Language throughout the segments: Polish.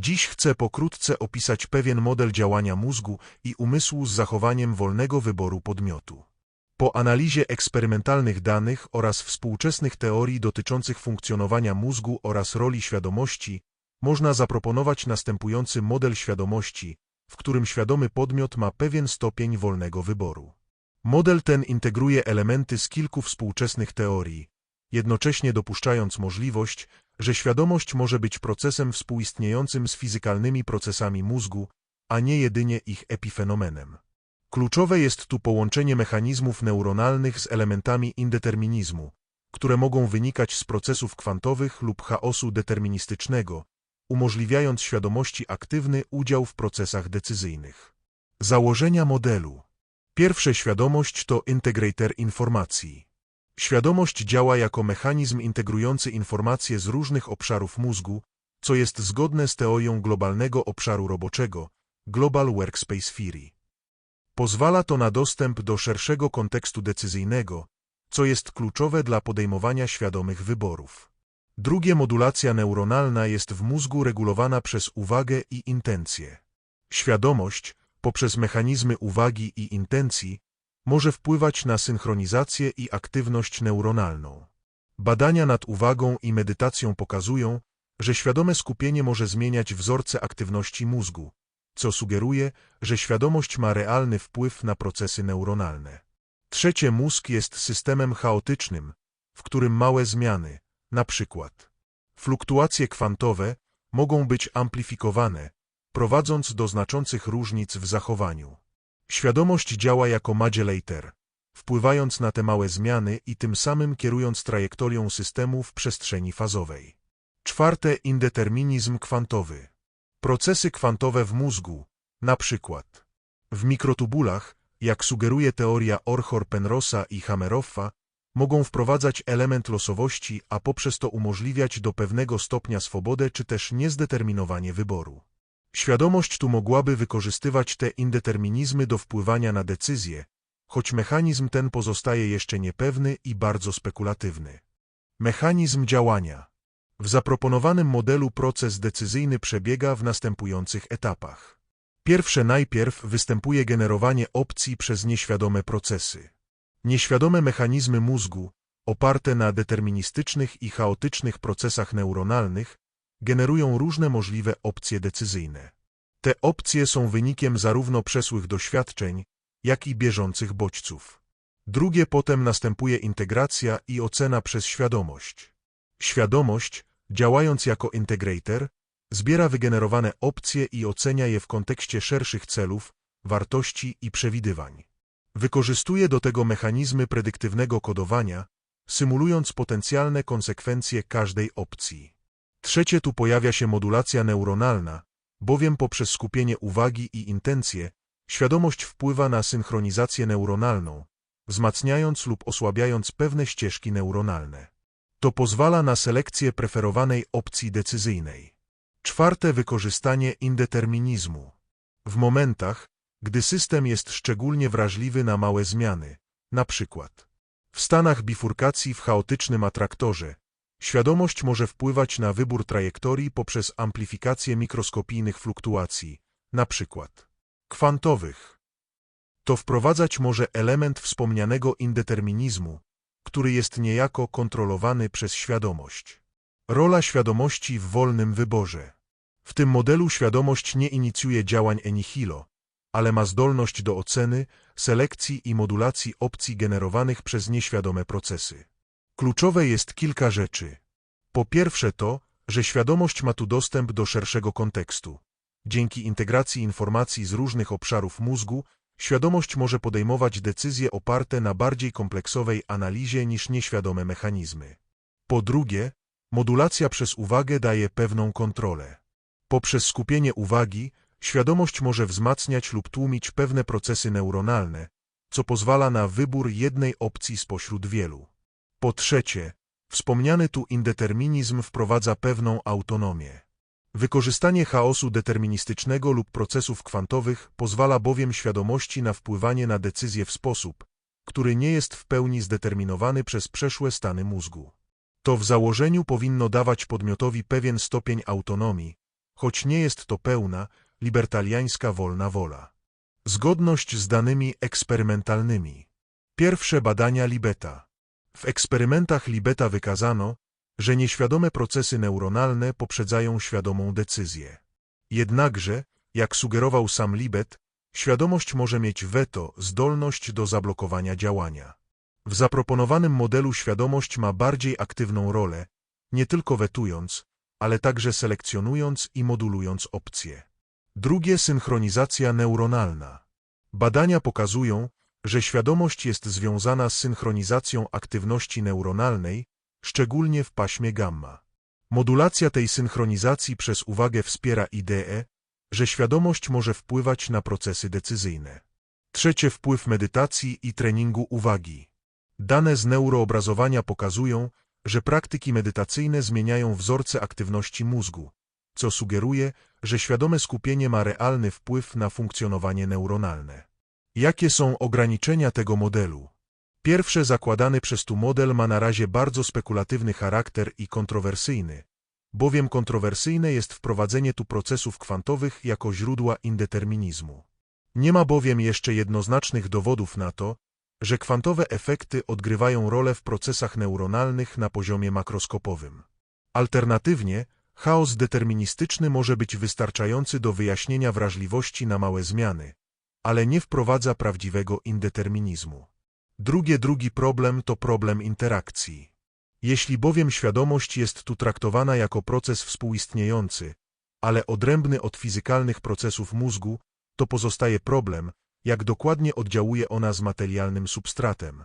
Dziś chcę pokrótce opisać pewien model działania mózgu i umysłu z zachowaniem wolnego wyboru podmiotu. Po analizie eksperymentalnych danych oraz współczesnych teorii dotyczących funkcjonowania mózgu oraz roli świadomości, można zaproponować następujący model świadomości, w którym świadomy podmiot ma pewien stopień wolnego wyboru. Model ten integruje elementy z kilku współczesnych teorii, jednocześnie dopuszczając możliwość, że świadomość może być procesem współistniejącym z fizykalnymi procesami mózgu, a nie jedynie ich epifenomenem. Kluczowe jest tu połączenie mechanizmów neuronalnych z elementami indeterminizmu, które mogą wynikać z procesów kwantowych lub chaosu deterministycznego, umożliwiając świadomości aktywny udział w procesach decyzyjnych. Założenia modelu Pierwsze świadomość to integrator informacji. Świadomość działa jako mechanizm integrujący informacje z różnych obszarów mózgu, co jest zgodne z teorią globalnego obszaru roboczego, Global Workspace Theory. Pozwala to na dostęp do szerszego kontekstu decyzyjnego, co jest kluczowe dla podejmowania świadomych wyborów. Drugie modulacja neuronalna jest w mózgu regulowana przez uwagę i intencje. Świadomość, poprzez mechanizmy uwagi i intencji, może wpływać na synchronizację i aktywność neuronalną. Badania nad uwagą i medytacją pokazują, że świadome skupienie może zmieniać wzorce aktywności mózgu, co sugeruje, że świadomość ma realny wpływ na procesy neuronalne. Trzecie mózg jest systemem chaotycznym, w którym małe zmiany, na przykład fluktuacje kwantowe, mogą być amplifikowane, prowadząc do znaczących różnic w zachowaniu. Świadomość działa jako modulator, wpływając na te małe zmiany i tym samym kierując trajektorią systemu w przestrzeni fazowej. Czwarte indeterminizm kwantowy. Procesy kwantowe w mózgu, na przykład w mikrotubulach, jak sugeruje teoria Orchor-Penrosa i Hameroffa, mogą wprowadzać element losowości, a poprzez to umożliwiać do pewnego stopnia swobodę czy też niezdeterminowanie wyboru. Świadomość tu mogłaby wykorzystywać te indeterminizmy do wpływania na decyzje, choć mechanizm ten pozostaje jeszcze niepewny i bardzo spekulatywny. Mechanizm działania W zaproponowanym modelu proces decyzyjny przebiega w następujących etapach. Pierwsze najpierw występuje generowanie opcji przez nieświadome procesy. Nieświadome mechanizmy mózgu, oparte na deterministycznych i chaotycznych procesach neuronalnych, generują różne możliwe opcje decyzyjne. Te opcje są wynikiem zarówno przesłych doświadczeń, jak i bieżących bodźców. Drugie potem następuje integracja i ocena przez świadomość. Świadomość, działając jako integrator, zbiera wygenerowane opcje i ocenia je w kontekście szerszych celów, wartości i przewidywań. Wykorzystuje do tego mechanizmy predyktywnego kodowania, symulując potencjalne konsekwencje każdej opcji. Trzecie tu pojawia się modulacja neuronalna, bowiem poprzez skupienie uwagi i intencje świadomość wpływa na synchronizację neuronalną, wzmacniając lub osłabiając pewne ścieżki neuronalne. To pozwala na selekcję preferowanej opcji decyzyjnej. Czwarte wykorzystanie indeterminizmu. W momentach, gdy system jest szczególnie wrażliwy na małe zmiany, na przykład w stanach bifurkacji w chaotycznym atraktorze, Świadomość może wpływać na wybór trajektorii poprzez amplifikację mikroskopijnych fluktuacji, przykład kwantowych. To wprowadzać może element wspomnianego indeterminizmu, który jest niejako kontrolowany przez świadomość. Rola świadomości w wolnym wyborze. W tym modelu świadomość nie inicjuje działań enihilo, ale ma zdolność do oceny, selekcji i modulacji opcji generowanych przez nieświadome procesy. Kluczowe jest kilka rzeczy. Po pierwsze to, że świadomość ma tu dostęp do szerszego kontekstu. Dzięki integracji informacji z różnych obszarów mózgu, świadomość może podejmować decyzje oparte na bardziej kompleksowej analizie niż nieświadome mechanizmy. Po drugie, modulacja przez uwagę daje pewną kontrolę. Poprzez skupienie uwagi, świadomość może wzmacniać lub tłumić pewne procesy neuronalne, co pozwala na wybór jednej opcji spośród wielu. Po trzecie, wspomniany tu indeterminizm wprowadza pewną autonomię. Wykorzystanie chaosu deterministycznego lub procesów kwantowych pozwala bowiem świadomości na wpływanie na decyzje w sposób, który nie jest w pełni zdeterminowany przez przeszłe stany mózgu. To w założeniu powinno dawać podmiotowi pewien stopień autonomii, choć nie jest to pełna, libertariańska wolna wola. Zgodność z danymi eksperymentalnymi. Pierwsze badania Libeta. W eksperymentach Libeta wykazano, że nieświadome procesy neuronalne poprzedzają świadomą decyzję. Jednakże, jak sugerował sam Libet, świadomość może mieć weto, zdolność do zablokowania działania. W zaproponowanym modelu świadomość ma bardziej aktywną rolę, nie tylko wetując, ale także selekcjonując i modulując opcje. Drugie synchronizacja neuronalna. Badania pokazują, że świadomość jest związana z synchronizacją aktywności neuronalnej, szczególnie w paśmie gamma. Modulacja tej synchronizacji przez uwagę wspiera ideę, że świadomość może wpływać na procesy decyzyjne. Trzecie wpływ medytacji i treningu uwagi. Dane z neuroobrazowania pokazują, że praktyki medytacyjne zmieniają wzorce aktywności mózgu, co sugeruje, że świadome skupienie ma realny wpływ na funkcjonowanie neuronalne. Jakie są ograniczenia tego modelu? Pierwsze zakładany przez tu model ma na razie bardzo spekulatywny charakter i kontrowersyjny, bowiem kontrowersyjne jest wprowadzenie tu procesów kwantowych jako źródła indeterminizmu. Nie ma bowiem jeszcze jednoznacznych dowodów na to, że kwantowe efekty odgrywają rolę w procesach neuronalnych na poziomie makroskopowym. Alternatywnie, chaos deterministyczny może być wystarczający do wyjaśnienia wrażliwości na małe zmiany, ale nie wprowadza prawdziwego indeterminizmu. Drugie drugi problem to problem interakcji. Jeśli bowiem świadomość jest tu traktowana jako proces współistniejący, ale odrębny od fizykalnych procesów mózgu, to pozostaje problem, jak dokładnie oddziałuje ona z materialnym substratem.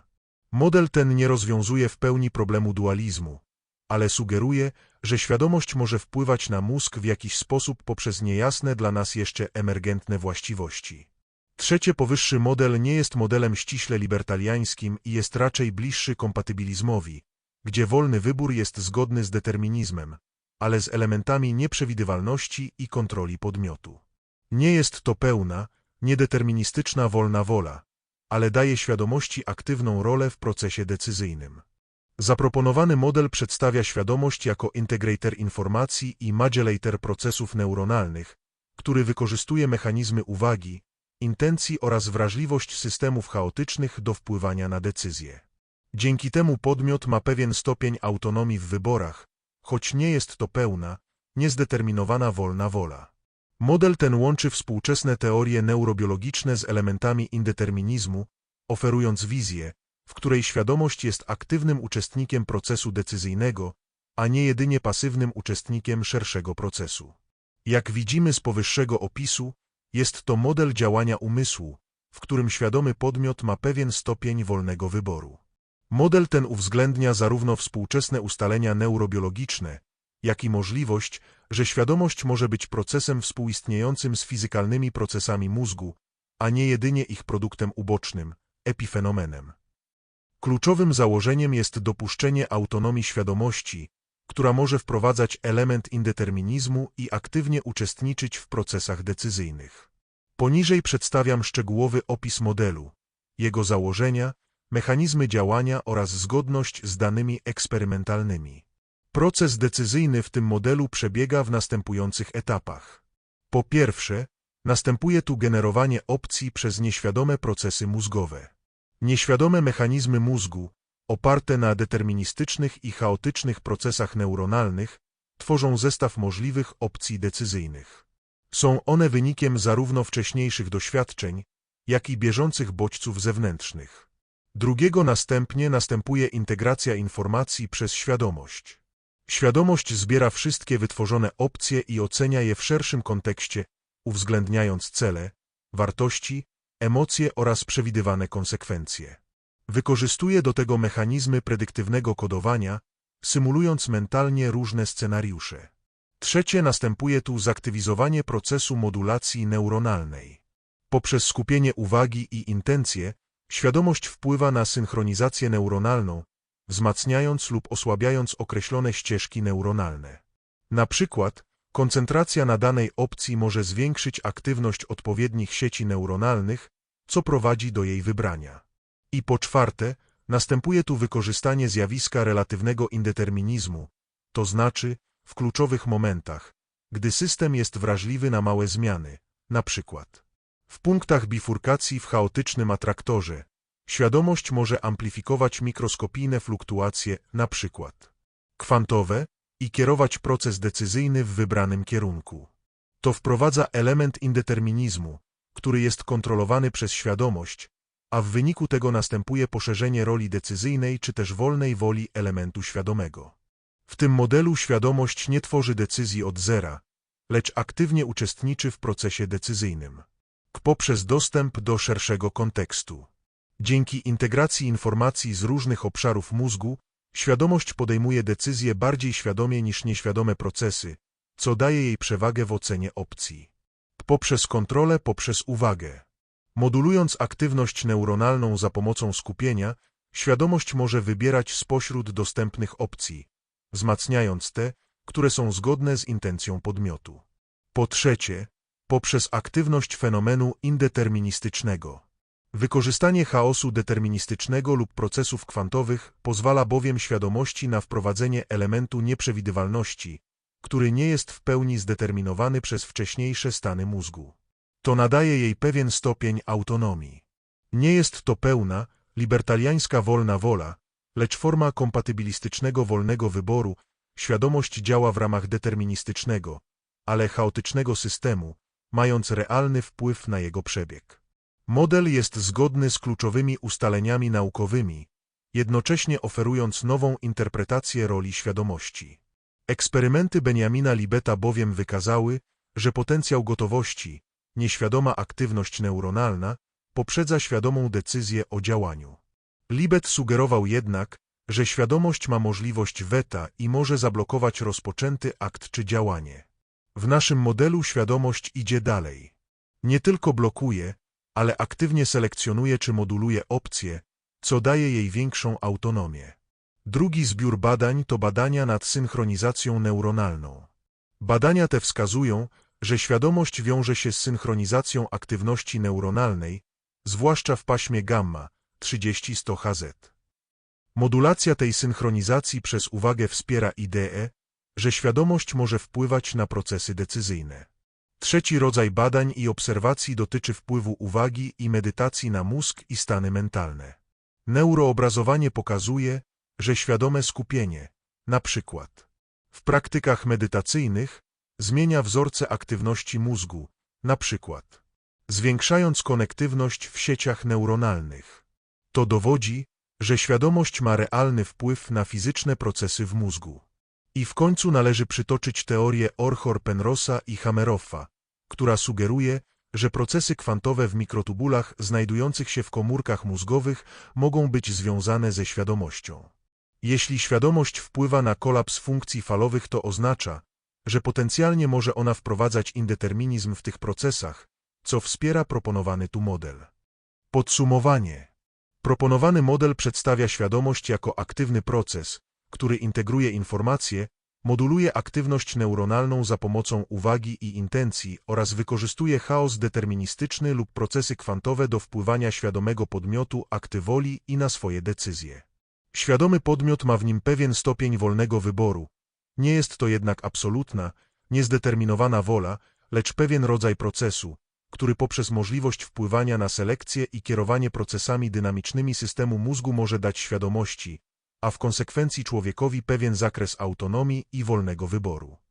Model ten nie rozwiązuje w pełni problemu dualizmu, ale sugeruje, że świadomość może wpływać na mózg w jakiś sposób poprzez niejasne dla nas jeszcze emergentne właściwości. Trzecie powyższy model nie jest modelem ściśle libertariańskim i jest raczej bliższy kompatybilizmowi, gdzie wolny wybór jest zgodny z determinizmem, ale z elementami nieprzewidywalności i kontroli podmiotu. Nie jest to pełna, niedeterministyczna wolna wola, ale daje świadomości aktywną rolę w procesie decyzyjnym. Zaproponowany model przedstawia świadomość jako integrator informacji i modulator procesów neuronalnych, który wykorzystuje mechanizmy uwagi, intencji oraz wrażliwość systemów chaotycznych do wpływania na decyzje. Dzięki temu podmiot ma pewien stopień autonomii w wyborach, choć nie jest to pełna, niezdeterminowana wolna wola. Model ten łączy współczesne teorie neurobiologiczne z elementami indeterminizmu, oferując wizję, w której świadomość jest aktywnym uczestnikiem procesu decyzyjnego, a nie jedynie pasywnym uczestnikiem szerszego procesu. Jak widzimy z powyższego opisu, jest to model działania umysłu, w którym świadomy podmiot ma pewien stopień wolnego wyboru. Model ten uwzględnia zarówno współczesne ustalenia neurobiologiczne, jak i możliwość, że świadomość może być procesem współistniejącym z fizykalnymi procesami mózgu, a nie jedynie ich produktem ubocznym, epifenomenem. Kluczowym założeniem jest dopuszczenie autonomii świadomości, która może wprowadzać element indeterminizmu i aktywnie uczestniczyć w procesach decyzyjnych. Poniżej przedstawiam szczegółowy opis modelu, jego założenia, mechanizmy działania oraz zgodność z danymi eksperymentalnymi. Proces decyzyjny w tym modelu przebiega w następujących etapach. Po pierwsze, następuje tu generowanie opcji przez nieświadome procesy mózgowe. Nieświadome mechanizmy mózgu, oparte na deterministycznych i chaotycznych procesach neuronalnych, tworzą zestaw możliwych opcji decyzyjnych. Są one wynikiem zarówno wcześniejszych doświadczeń, jak i bieżących bodźców zewnętrznych. Drugiego następnie następuje integracja informacji przez świadomość. Świadomość zbiera wszystkie wytworzone opcje i ocenia je w szerszym kontekście, uwzględniając cele, wartości, emocje oraz przewidywane konsekwencje. Wykorzystuje do tego mechanizmy predyktywnego kodowania, symulując mentalnie różne scenariusze. Trzecie następuje tu zaktywizowanie procesu modulacji neuronalnej. Poprzez skupienie uwagi i intencje, świadomość wpływa na synchronizację neuronalną, wzmacniając lub osłabiając określone ścieżki neuronalne. Na przykład, koncentracja na danej opcji może zwiększyć aktywność odpowiednich sieci neuronalnych, co prowadzi do jej wybrania. I po czwarte, następuje tu wykorzystanie zjawiska relatywnego indeterminizmu, to znaczy, w kluczowych momentach, gdy system jest wrażliwy na małe zmiany, na przykład w punktach bifurkacji w chaotycznym atraktorze, świadomość może amplifikować mikroskopijne fluktuacje, na przykład kwantowe, i kierować proces decyzyjny w wybranym kierunku. To wprowadza element indeterminizmu, który jest kontrolowany przez świadomość, a w wyniku tego następuje poszerzenie roli decyzyjnej czy też wolnej woli elementu świadomego. W tym modelu świadomość nie tworzy decyzji od zera, lecz aktywnie uczestniczy w procesie decyzyjnym. Poprzez dostęp do szerszego kontekstu. Dzięki integracji informacji z różnych obszarów mózgu, świadomość podejmuje decyzje bardziej świadomie niż nieświadome procesy, co daje jej przewagę w ocenie opcji. Poprzez kontrolę, poprzez uwagę. Modulując aktywność neuronalną za pomocą skupienia, świadomość może wybierać spośród dostępnych opcji, wzmacniając te, które są zgodne z intencją podmiotu. Po trzecie, poprzez aktywność fenomenu indeterministycznego. Wykorzystanie chaosu deterministycznego lub procesów kwantowych pozwala bowiem świadomości na wprowadzenie elementu nieprzewidywalności, który nie jest w pełni zdeterminowany przez wcześniejsze stany mózgu. To nadaje jej pewien stopień autonomii. Nie jest to pełna, libertariańska wolna wola, lecz forma kompatybilistycznego wolnego wyboru, świadomość działa w ramach deterministycznego, ale chaotycznego systemu, mając realny wpływ na jego przebieg. Model jest zgodny z kluczowymi ustaleniami naukowymi, jednocześnie oferując nową interpretację roli świadomości. Eksperymenty Benjamina Libeta bowiem wykazały, że potencjał gotowości, nieświadoma aktywność neuronalna, poprzedza świadomą decyzję o działaniu. Libet sugerował jednak, że świadomość ma możliwość weta i może zablokować rozpoczęty akt czy działanie. W naszym modelu świadomość idzie dalej. Nie tylko blokuje, ale aktywnie selekcjonuje czy moduluje opcje, co daje jej większą autonomię. Drugi zbiór badań to badania nad synchronizacją neuronalną. Badania te wskazują, że świadomość wiąże się z synchronizacją aktywności neuronalnej, zwłaszcza w paśmie gamma 30-100 Hz. Modulacja tej synchronizacji przez uwagę wspiera ideę, że świadomość może wpływać na procesy decyzyjne. Trzeci rodzaj badań i obserwacji dotyczy wpływu uwagi i medytacji na mózg i stany mentalne. Neuroobrazowanie pokazuje, że świadome skupienie, na przykład w praktykach medytacyjnych, zmienia wzorce aktywności mózgu, na przykład zwiększając konektywność w sieciach neuronalnych. To dowodzi, że świadomość ma realny wpływ na fizyczne procesy w mózgu. I w końcu należy przytoczyć teorię Orchor-Penrosa i Hameroffa, która sugeruje, że procesy kwantowe w mikrotubulach znajdujących się w komórkach mózgowych mogą być związane ze świadomością. Jeśli świadomość wpływa na kolaps funkcji falowych, to oznacza, że potencjalnie może ona wprowadzać indeterminizm w tych procesach, co wspiera proponowany tu model. Podsumowanie. Proponowany model przedstawia świadomość jako aktywny proces, który integruje informacje, moduluje aktywność neuronalną za pomocą uwagi i intencji oraz wykorzystuje chaos deterministyczny lub procesy kwantowe do wpływania świadomego podmiotu akty woli i na swoje decyzje. Świadomy podmiot ma w nim pewien stopień wolnego wyboru. Nie jest to jednak absolutna, niezdeterminowana wola, lecz pewien rodzaj procesu, który poprzez możliwość wpływania na selekcję i kierowanie procesami dynamicznymi systemu mózgu może dać świadomości, a w konsekwencji człowiekowi pewien zakres autonomii i wolnego wyboru.